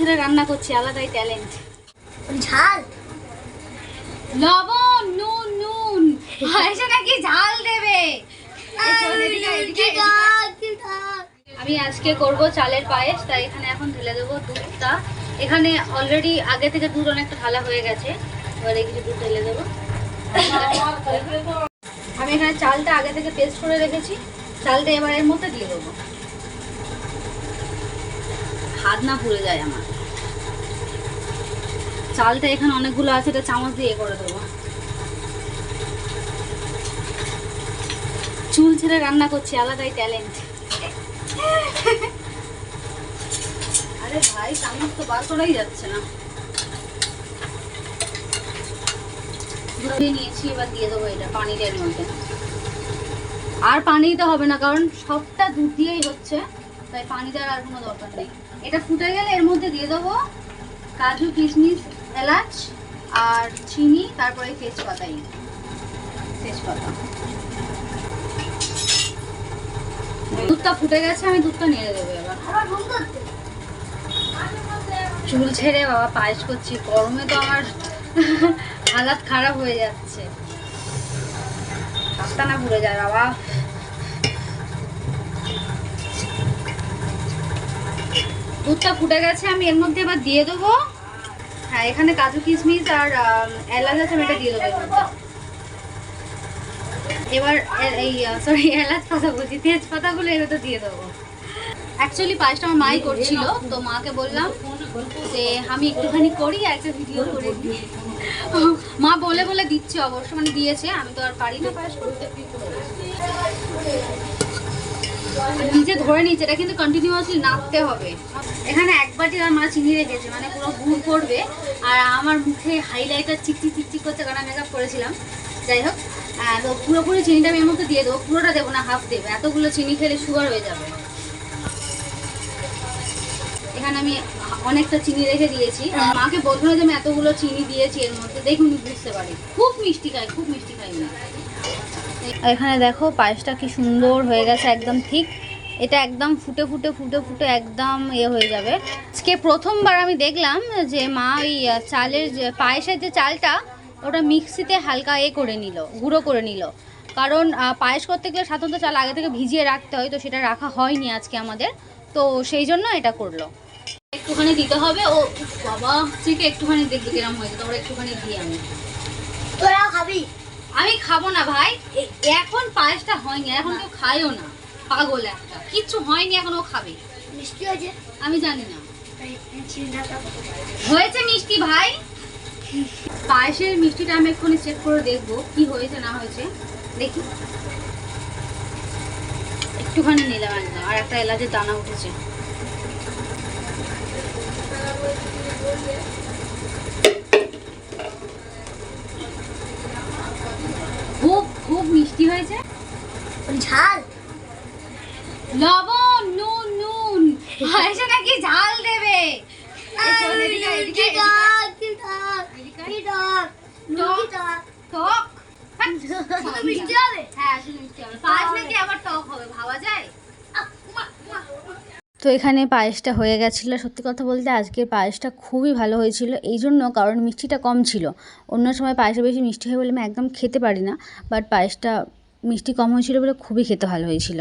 ছেড়ে রান্না করছি আলাদাই ট্যালেন্ট ঝাল? লবণ নুন নুন। এসে নাকি ঝাল দেবে। আমি আজকে করব চালের পায়েস তাই এখানে এখন ঢেলে দেবো দুধটা। এখানে অলরেডি আগে থেকে দুধ অনেকটা ঢালা হয়ে গেছে। এবারে কিছু দুধ ঢেলে দেবো। আমি এখানে চালটা আগে থেকে পেস্ট করে রেখেছি। চালটা এবার এর মধ্যে দিয়ে দেবো। হাত না পুড়ে যায় আমার। চালটা এখানে অনেকগুলো আছে, এটা চামচ দিয়ে করে দেবো। চুল ছেড়ে রান্না করছি, আলাদাই ট্যালেন্ট আরে ভাই, চামচ তো বার করাই যাচ্ছে না। ধরে নিয়েছি, এবার দিয়ে দেবো এটা পানিটার মধ্যে। আর পানি দিতে হবে না, কারণ সবটা দুধ দিয়েই হচ্ছে। তাই পানি দেওয়ার আর কোনো দরকার নেই। এটা ফুটে গেলে এর মধ্যে দিয়ে দেবো কাজু, কিশমিশ, এলাচ আর চিনি, তারপরে তেজপাতাই তেজপাতা। দুধটা ফুটে গেছে, আমি দুধটা নেড়ে দেবো এবার। চুল ছেড়ে বাবা পায়েস করছি, গরমে তো আমার হালাত খারাপ হয়ে যাচ্ছে। হাতটা না পুড়ে যায় বাবা। দুধটা ফুটে গেছে, আমি এর মধ্যে এবার দিয়ে দেবো। হ্যাঁ এখানে কাজু কিশমিশ আর এলাচ আছে, আমি এটা দিয়ে দেবো এবার এই সরি এলাচ পাতা বলছি, তেজপাতাগুলো এর দিয়ে দেবো। অ্যাকচুয়ালি পায়েসটা আমার মাই করছিল, তো মাকে বললাম যে, আমি একটুখানি করি, একটা ভিডিও করে দিই। মা বলে বলে দিচ্ছে অবশ্য মানে দিয়েছে, আমি তো আর পারি না পায়েস করতে। নিজে ধরে নিচ্ছে এটা কিন্তু কন্টিনিউয়াসলি নাড়তে হবে। এখানে এক বাটি আর মা চিনি রেখেছে মানে পুরো গুড় করবে, আর আমার মুখে হাইলাইটার চিকচিক চিকচিক করতে কারণ মেকআপ করেছিলাম। যাই হোক তো পুরোপুরি চিনিটা আমি এর দিয়ে দেবো, পুরোটা দেবো না হাফ দেবো। এতগুলো চিনি খেলে সুগার হয়ে যাবে। এখানে আমি অনেকটা চিনি রেখে দিয়েছি। মাকে বলব না যে আমি এতগুলো চিনি দিয়েছি এর মধ্যে, দেখুন, বুঝতে পারি। খুব মিষ্টি খাই খুব মিষ্টি খাই না এখানে দেখো পায়েসটা কি সুন্দর হয়ে গেছে একদম ঠিক। এটা একদম ফুটে ফুটে ফুটে ফুটে একদম ইয়ে হয়ে যাবে। আজকে প্রথমবার আমি দেখলাম যে মা ওই চালের যে, পায়েসের যে চালটা, ওটা মিক্সিতে হালকা এ করে নিল, গুঁড়ো করে নিল। কারণ পায়েস করতে গেলে সাধারণত চাল আগে থেকে ভিজিয়ে রাখতে হয়, তো সেটা রাখা হয়নি আজকে আমাদের। তো সেই জন্য এটা করল। একটুখানি দিতে হবে। ও, বাবা থেকে একটুখানি দেখবি কিরম হয়েছে তোমরা একটুখানি খাবি আমি খাব না ভাই। এখন পায়েসটা হয়নি এখন কেউ খায়ও না। পাগল একটা। কিচ্ছু হয়নি এখন ও খাবে। মিষ্টি হয়েছে? আমি জানি না। হয়েছে মিষ্টি ভাই? পায়েসের মিষ্টিটা আমি এক্ষুনি চেক করে দেখব কি হয়েছে না হয়েছে। দেখি। একটুখানি নিলাম একদম আর একটা এলাচের দানা উঠেছে খুব খুব মিষ্টি হয়েছে ঝাল। লবণ নুন নুন। এসে নাকি ঝাল দেবে। টক। তো এখানে পায়েসটা হয়ে গেছিল। সত্যি কথা বলতে আজকের পায়েসটা খুবই ভালো হয়েছিল। এই জন্য কারণ মিষ্টিটা কম ছিল। অন্য সময় পায়েসে বেশি মিষ্টি হয় বলে আমি একদম খেতে পারি না। বাট পায়েসটা মিষ্টি কম হয়েছিলো বলে খুবই খেতে ভালো হয়েছিল।